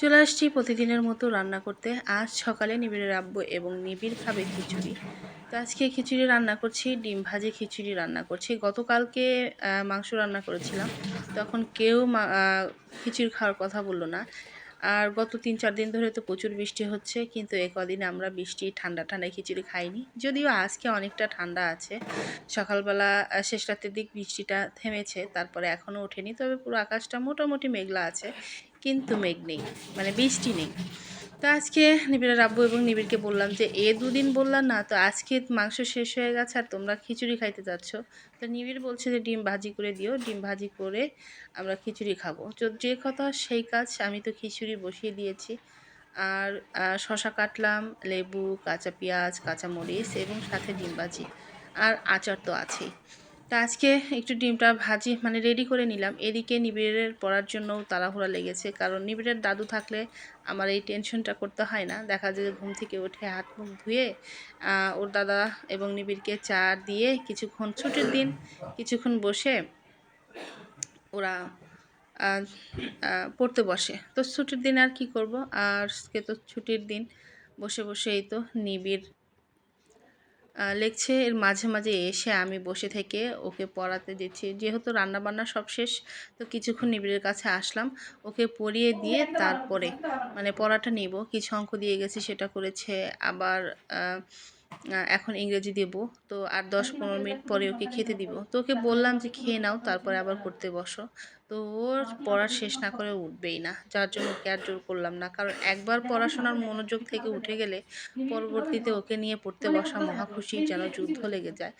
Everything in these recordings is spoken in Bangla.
চলে আসছি প্রতিদিনের মতো রান্না করতে। আজ সকালে নিবিড়ের আব্বু এবং নিবিড় খাবে খিচুড়ি। তো আজকে খিচুড়ি রান্না করছি, ডিম ভাজি খিচুড়ি রান্না করছি। গতকালকে মাংস রান্না করেছিলাম। তখন কেউ খিচুড়ি খাওয়ার কথা বলল না। আর গত তিন চার দিন ধরে তো প্রচুর বৃষ্টি হচ্ছে, কিন্তু এ কদিন আমরা বৃষ্টি, ঠান্ডা, ঠান্ডায় খিচুড়ি খাইনি। যদিও আজকে অনেকটা ঠান্ডা আছে। সকালবেলা শেষ রাতের দিক বৃষ্টিটা থেমেছে, তারপরে এখনও ওঠেনি। তবে পুরো আকাশটা মোটামুটি মেঘলা আছে। কিন্তু মেঘ নেই মানে বৃষ্টি নেই। তো আজকে নিবিড়ের আব্বু এবং নিবিড়কে বললাম যে, এ দুদিন বললাম না, তো আজকে মাংস শেষ হয়ে গেছে আর তোমরা খিচুড়ি খাইতে যাচ্ছ। তো নিবিড় বলছে যে, ডিম ভাজি করে দিও, ডিম ভাজি করে আমরা খিচুড়ি খাব। তো যে কথা সেই কাজ, আমি তো খিচুড়ি বসিয়ে দিয়েছি। আর শসা কাটলাম, লেবু, কাঁচা পেঁয়াজ, কাঁচা মরিচ এবং সাথে ডিম ভাজি। আর আচার তো আছেই। তা আজকে একটু ডিমটা ভাজি মানে রেডি করে নিলাম। এদিকে নিবিড়ের পড়ার জন্য তাড়াহুড়া লেগেছে, কারণ নিবিড়ের দাদু থাকলে আমার এই টেনশনটা করতে হয় না। দেখা যায় ঘুম থেকে উঠে হাত মুখ ধুয়ে ওর দাদা এবং নিবিড়কে চা দিয়ে কিছুক্ষণ ছুটির দিন, কিছুক্ষণ বসে ওরা পড়তে বসে। তো ছুটির দিন আর কি করব? আর আজকে তো ছুটির দিন, বসে বসে এই তো নিবিড় লিখছে এর মাঝে মাঝে এসে আমি বসে থেকে ওকে পড়াতে দিচ্ছি। যেহেতু রান্নাবান্না সব শেষ, তো কিছুক্ষণ নিবিড়ের কাছে আসলাম। ওকে পড়িয়ে দিয়ে তারপরে মানে পড়াটা নিব। কিছু অঙ্ক দিয়ে গেছি, সেটা করেছে আবার এখন ইংরেজি দেব। তো আর দশ পনেরো মিনিট পরে ওকে খেতে দিব। তো ওকে বললাম যে খেয়ে নাও তারপরে আবার পড়তে বসো। তো ওর পড়া শেষ না করে উঠবেই না যার জন্য ওকে আর জোর করলাম না। কারণ একবার পড়াশোনার মনোযোগ থেকে উঠে গেলে পরবর্তীতে ওকে নিয়ে পড়তে বসা মহা খুশি যেন যুদ্ধ লেগে যায়।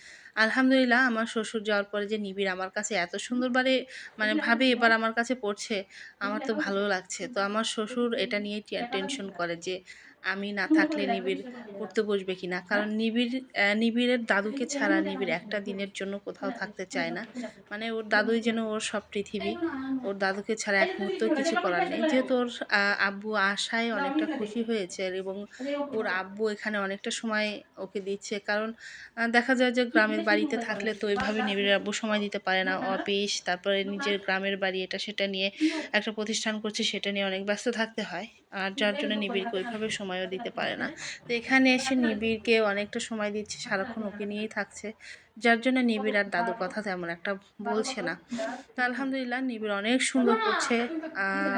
আলহামদুলিল্লাহ আমার শ্বশুর যাওয়ার পরে যে নিবিড় আমার কাছে এত সুন্দরবারে মানে ভাবে এবার আমার কাছে পড়ছে আমার তো ভালো লাগছে। তো আমার শ্বশুর এটা নিয়ে টেনশন করে যে আমি না থাকলে নিবিড় পড়তে বসবে কি না কারণ নিবিড় নিবিড়ের দাদুকে ছাড়া নিবিড় একটা দিনের জন্য কোথাও থাকতে চায় না। মানে ওর দাদুই যেন ওর সব পৃথিবী। ওর দাদুকে ছাড়া এক মুহূর্ত কিছু করার নেই। যেহেতু ওর আব্বু আশায় অনেকটা খুশি হয়েছে এবং ওর আব্বু এখানে অনেকটা সময় ওকে দিচ্ছে। কারণ দেখা যায় যে গ্রামের বাড়িতে থাকলে তো ওইভাবে নিবিড়ের আব্বু সময় দিতে পারে না। অফিস, তারপরে নিজের গ্রামের বাড়ি, এটা সেটা নিয়ে একটা প্রতিষ্ঠান করছে, সেটা নিয়ে অনেক ব্যস্ত থাকতে হয়। আর যার জন্য নিবিড়কে ওইভাবে সময়ও দিতে পারে না। তো এখানে এসে নিবিড়কে অনেকটা সময় দিচ্ছে, সারাক্ষণ ওকে নিয়েই থাকছে। যার জন্য নিবিড় আর দাদুর কথা তেমন একটা বলছে না। তো আলহামদুলিল্লাহ নিবিড় অনেক সুন্দর করছে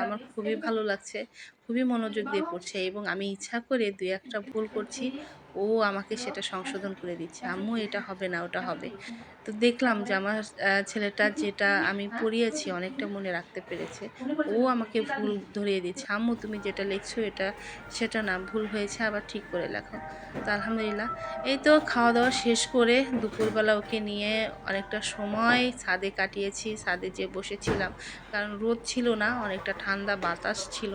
আমার খুবই ভালো লাগছে, খুবই মনোযোগ দিয়ে পড়ছে এবং আমি ইচ্ছা করে দুই একটা ভুল করছি। ও আমাকে সেটা সংশোধন করে দিচ্ছে। আম্মু, এটা হবে না, ওটা হবে। তো দেখলাম যে আমার ছেলেটা যেটা আমি পড়িয়েছি অনেকটা মনে রাখতে পেরেছে। ও আমাকে ভুল ধরিয়ে দিচ্ছে। আম্মু, তুমি যেটা লিখছো এটা, সেটা না, ভুল হয়েছে, আবার ঠিক করে লেখো। তো আলহামদুলিল্লাহ। এই তো খাওয়া দাওয়া শেষ করে দুপুরবেলা ওকে নিয়ে অনেকটা সময় ছাদে কাটিয়েছি। ছাদে যে বসেছিলাম, কারণ রোদ ছিল না, অনেকটা ঠান্ডা বাতাস ছিল।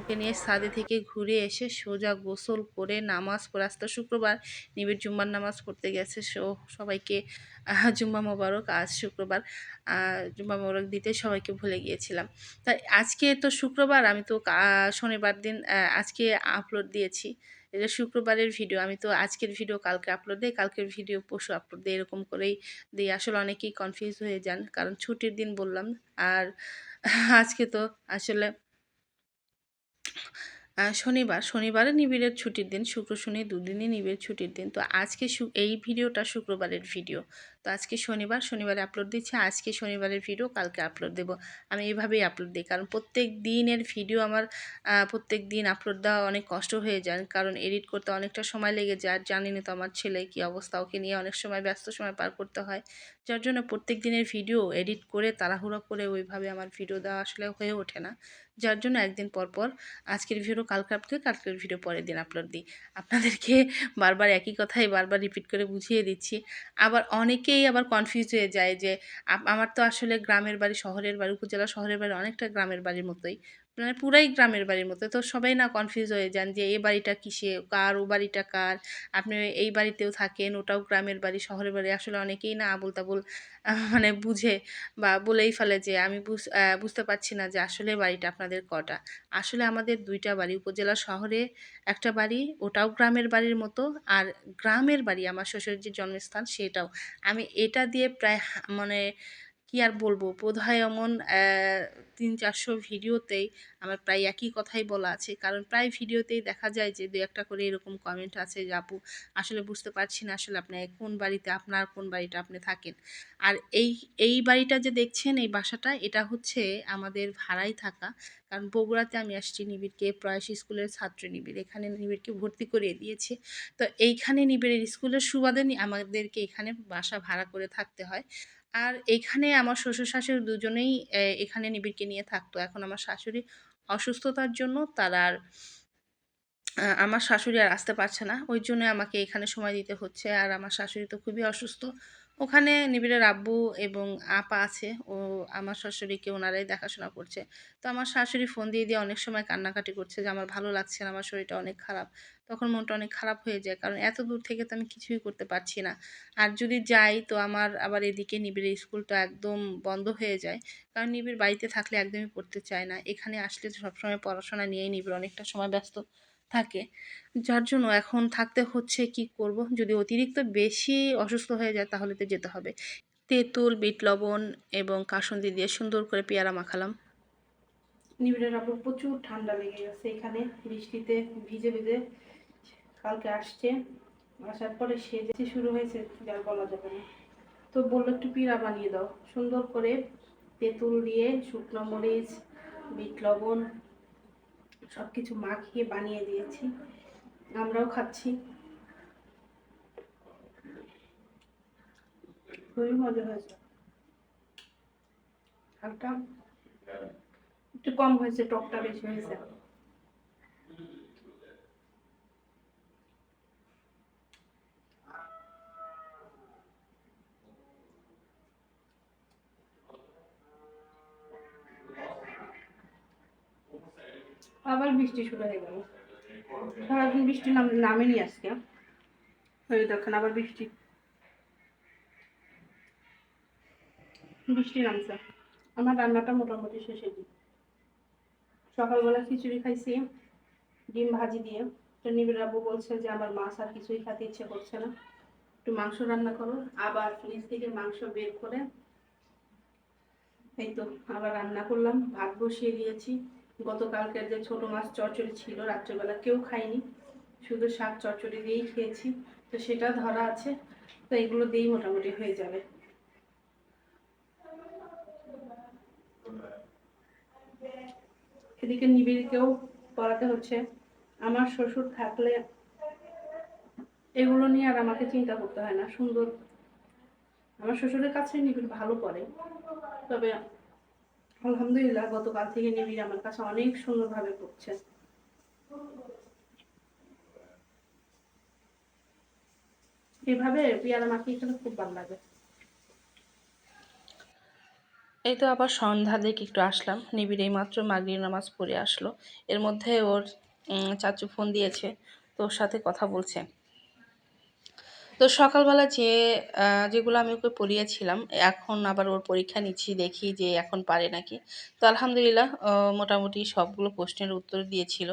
ওকে নিয়ে সাদে থেকে ঘুরে এসে সোজা গোসল করে নামাজ পড়ে আসতো শুক্রবার, নিবিড় জুম্মার নামাজ পড়তে গেছে সো সবাইকে জুম্মা মোবারক, আজ শুক্রবার জুম্মা মোবারক দিতে সবাইকে ভুলে গিয়েছিলাম। তাই আজকে তো শুক্রবার, আমি তো শনিবার দিন আজকে আপলোড দিয়েছি। এটা শুক্রবারের ভিডিও আমি তো আজকের ভিডিও কালকে আপলোড দিই, কালকের ভিডিও পশু আপলোড দিই, এরকম করেই দিই। আসলে অনেকেই কনফিউজ হয়ে যান, কারণ ছুটির দিন বললাম, আর আজকে তো আসলে শনিবার। শনিবারে নিবিড়ের ছুটির দিন, শুক্র, শনি দুদিনই নিবিড় ছুটির দিন। তো আজকে এই ভিডিওটা শুক্রবারের ভিডিও। তো আজকে শনিবার, শনিবারে আপলোড দিচ্ছি, আজকে শনিবারের ভিডিও কালকে আপলোড দেব। আমি এইভাবেই আপলোড দিই, কারণ প্রত্যেক দিনের ভিডিও আমার প্রত্যেক দিন আপলোড দেওয়া অনেক কষ্ট হয়ে যায়, কারণ এডিট করতে অনেকটা সময় লেগে যায়, আর জানি না তো আমার ছেলে কী অবস্থা, ওকে নিয়ে অনেক সময় ব্যস্ত সময় পার করতে হয়। যার জন্য প্রত্যেক দিনের ভিডিও এডিট করে, তাড়াহুড়ো করে ওইভাবে আমার ভিডিও দেওয়া আসলে হয়ে ওঠে না। যার জন্য একদিন পর পর আজকের ভিডিও কালকে আপলোড কালকের ভিডিও পরের দিন আপলোড দিই। আপনাদেরকে বারবার একই কথাই বারবার রিপিট করে বুঝিয়ে দিচ্ছি। আবার অনেকেই আবার কনফিউজ হয়ে যায় যে আমার তো আসলে গ্রামের বাড়ি, শহরের বাড়ি, উপজেলা শহরের বাড়ি অনেকটা গ্রামের বাড়ির মতোই। মানে পুরাই গ্রামের বাড়ির মতো। তো সবাই না কনফিউজ হয়ে যান যে এই বাড়িটা কিসে? কার? ও বাড়িটা কার? আপনি এই বাড়িতেও থাকেন, ওটাও গ্রামের বাড়ি, শহরের বাড়ি। আসলে অনেকেই না আবুল তাবুল মানে বুঝে বা বলেই ফেলে যে, আমি বুঝ বুঝতে পারছি না যে আসলে বাড়িটা আপনাদের কটা। আসলে আমাদের দুইটা বাড়ি, উপজেলা শহরে একটা বাড়ি, ওটাও গ্রামের বাড়ির মতো, আর গ্রামের বাড়ি, আমার শ্বশুরের যে জন্মস্থান সেটাও। আমি এটা দিয়ে প্রায় মানে কি আর বলব? বোধহয় এমন তিন চারশো ভিডিওতেই আমার প্রায় একই কথাই বলা আছে। কারণ প্রায় ভিডিওতেই দেখা যায় যে দু একটা করে এরকম কমেন্ট আছে যে, আপু, আসলে বুঝতে পারছি না, আসলে আপনি কোন বাড়িতে, আপনার কোন বাড়িটা আপনি থাকেন? আর এই এই বাড়িটা যে দেখছেন, এই বাসাটা, এটা হচ্ছে আমাদের ভাড়াই থাকা। কারণ বগুড়াতে আমি আসছি নিবিড়কে, প্রয়াসী স্কুলের ছাত্র নিবিড়। এখানে নিবিড়কে ভর্তি করিয়ে দিয়েছে। তো এইখানে নিবিড়ের স্কুলের সুবাদে আমাদেরকে এখানে বাসা ভাড়া করে থাকতে হয়। আর এখানে আমার শ্বশুর শাশুড়ি দুজনেই এখানে নিবিড়কে নিয়ে থাকতো। এখন আমার শাশুড়ি অসুস্থতার জন্য তার আর আমার শাশুড়ি আর আসতে পারছে না। ওই জন্য আমাকে এখানে সময় দিতে হচ্ছে। আর আমার শাশুড়ি তো খুবই অসুস্থ। ওখানে নিবিড়ের আব্বু এবং আপা আছে। ও আমার শাশুড়িকে ওনারাই দেখাশোনা করছে। তো আমার শাশুড়ি ফোন দিয়ে দিয়ে অনেক সময় কান্নাকাটি করছে যে, আমার ভালো লাগছে না, আমার শরীরটা অনেক খারাপ। তখন মনটা অনেক খারাপ হয়ে যায়, কারণ এত দূর থেকে তো আমি কিছুই করতে পারছি না। আর যদি যাই, তো আমার আবার এদিকে নিবিড়ের স্কুলটা একদম বন্ধ হয়ে যায়। কারণ নিবিড় বাড়িতে থাকলে একদমই পড়তে চায় না। এখানে আসলে সবসময় পড়াশোনা নিয়েই নিবিড় অনেকটা সময় ব্যস্ত। থাকে। যার জন্য এখন থাকতে হচ্ছে কি করব? যদি অতিরিক্ত বেশি অসুস্থ হয়ে যায় তাহলে তো যেতে হবে। তেঁতুল, বিট লবণ এবং কাসুন্দি দিয়ে সুন্দর করে পেয়ারা মাখালাম। নিবিড়ের আপু প্রচুর ঠান্ডা লেগে গেছে এখানে। বৃষ্টিতে ভিজে ভিজে কালকে আসছে। আসার পরে সেজে শুরু হয়েছে, যার বলা যাবে না। তো বলল একটু পিড়া বানিয়ে দাও। সুন্দর করে তেঁতুল দিয়ে শুকনো মরিচ, বিট লবণ সব কিছু মাখিয়ে বানিয়ে দিয়েছি। আমরাও খাচ্ছি। খুবই মজা হয়েছে। হালকা। একটু কম হয়েছে, টকটা বেশি হয়েছে। আবার বৃষ্টি শুরু হয়ে গেল। সারাদিন বৃষ্টি নাম, নামেনি আজকে। ওই দেখেন আবার বৃষ্টি। বৃষ্টি নামছে। আমার রান্নাটা মোটামুটি শেষে দিই। সকালবেলা খিচুড়ি খাইছি, ডিম ভাজি দিয়ে। তো নিবিড় আব্বু বলছে যে আমার মাছ আর কিছুই খেতে ইচ্ছে করছে না। একটু মাংস রান্না করো। আবার ফ্রিজ থেকে মাংস বের করে এই তো আবার রান্না করলাম। ভাত বসিয়ে দিয়েছি। গতকালকের যে ছোট মাছ চচ্চড়ি ছিল, রাত্রেবেলা কেউ খায়নি। শুধু শাক চচ্চড়ি দিয়েই খেয়েছি। তো সেটা ধরা আছে। তো এগুলো দিয়েই মোটামুটি হয়ে যাবে। এদিকে নিবিড়কেও পড়াতে হচ্ছে। আমার শ্বশুর থাকলে এগুলো নিয়ে আর আমাকে চিন্তা করতে হয় না। সুন্দর। আমার শ্বশুরের কাছে নিবিড় ভালো পড়ে। তবে আলহামদুলিল্লাহ, গতকাল থেকে নিবিড় আমার কাছে অনেক সুন্দরভাবে পড়ছে এভাবে পেয়ারা মাখিয়ে খেলে খুব ভালো লাগে। এই তো আবার সন্ধ্যা দিকে একটু আসলাম। নিবিড় এই মাত্র মাগরিব নামাজ পড়ে আসলো। এর মধ্যে ওর চাচু ফোন দিয়েছে, তো ওর সাথে কথা বলছে। তো সকালবেলা যে যেগুলো আমি ওকে পড়িয়েছিলাম, এখন আবার ওর পরীক্ষা নিচ্ছি, দেখি যে এখন পারে নাকি। তো আলহামদুলিল্লাহ মোটামুটি সবগুলো প্রশ্নের উত্তর দিয়েছিল।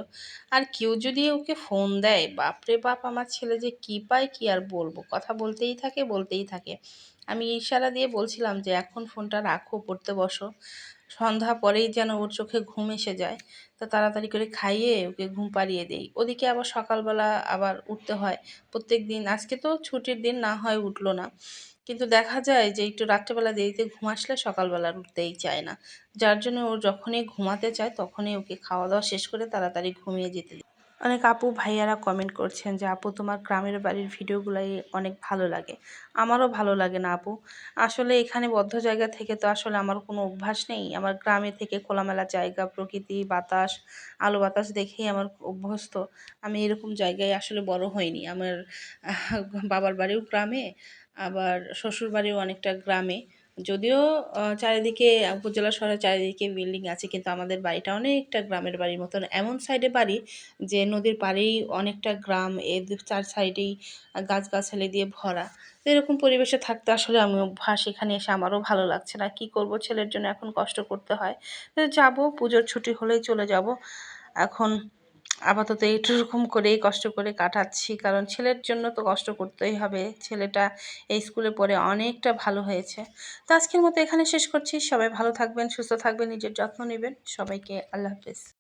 আর কেউ যদি ওকে ফোন দেয়, বাপরে বাপ, আমার ছেলে যে কী পায়, কি আর বলব? কথা বলতেই থাকে বলতেই থাকে। আমি ইশারা দিয়ে বলছিলাম যে, এখন ফোনটা রাখো, পড়তে বসো। সন্ধ্যা পরেই যেন ওর চোখে ঘুম এসে যায়, তা তাড়াতাড়ি করে খাইয়ে ওকে ঘুম পাড়িয়ে দেই। ওদিকে আবার সকালবেলা আবার উঠতে হয়। প্রত্যেক দিন, আজকে তো ছুটির দিন না হয় উঠল না। কিন্তু দেখা যায় যে একটু রাত্রেবেলা দেরিতে ঘুম আসলে সকালবেলা উঠতেই চায় না। যার জন্য ও যখনই ঘুমাতে চায়, তখনই ওকে খাওয়া দাওয়া শেষ করে তাড়াতাড়ি ঘুমিয়ে যেতে অনেক আপু ভাইয়ারা কমেন্ট করছেন যে, আপু, তোমার গ্রামের বাড়ির ভিডিওগুলাই অনেক ভালো লাগে। আমারও ভালো লাগে না, আপু। আসলে এখানে বদ্ধ জায়গা থেকে তো আসলে আমার কোনো অভ্যাস নেই। আমার গ্রামে থেকে খোলামেলা জায়গা, প্রকৃতি, বাতাস, আলো বাতাস দেখেই আমার অভ্যস্ত। আমি এরকম জায়গায় আসলে বড় হইনি। আমার বাবার বাড়িও গ্রামে, আবার শ্বশুর বাড়িও অনেকটা গ্রামে। যদিও চারিদিকে, উপজেলা শহরের চারিদিকে বিল্ডিং আছে, কিন্তু আমাদের বাড়িটা অনেকটা গ্রামের বাড়ির মতন। এমন সাইডে বাড়ি যে নদীর পাড়েই অনেকটা গ্রাম এর চার সাইডেই গাছগাছালি দিয়ে ভরা। তো এরকম পরিবেশে থাকতে আসলে আমি অভ্যাস এখানে এসে আমারও ভালো লাগছে না। কি করব ছেলের জন্য এখন কষ্ট করতে হয়। যাব, পুজোর ছুটি হলেই চলে যাব। এখন আপাতত এইরকম করেই কষ্ট করে কাটাচ্ছি, কারণ ছেলের জন্য তো কষ্ট করতেই হবে। ছেলেটা এই স্কুলে পড়ে অনেকটা ভালো হয়েছে। তো আজকের মতো এখানে শেষ করছি। সবাই ভালো থাকবেন, সুস্থ থাকবেন, নিজের যত্ন নেবেন। সবাইকে আল্লাহ হাফেজ।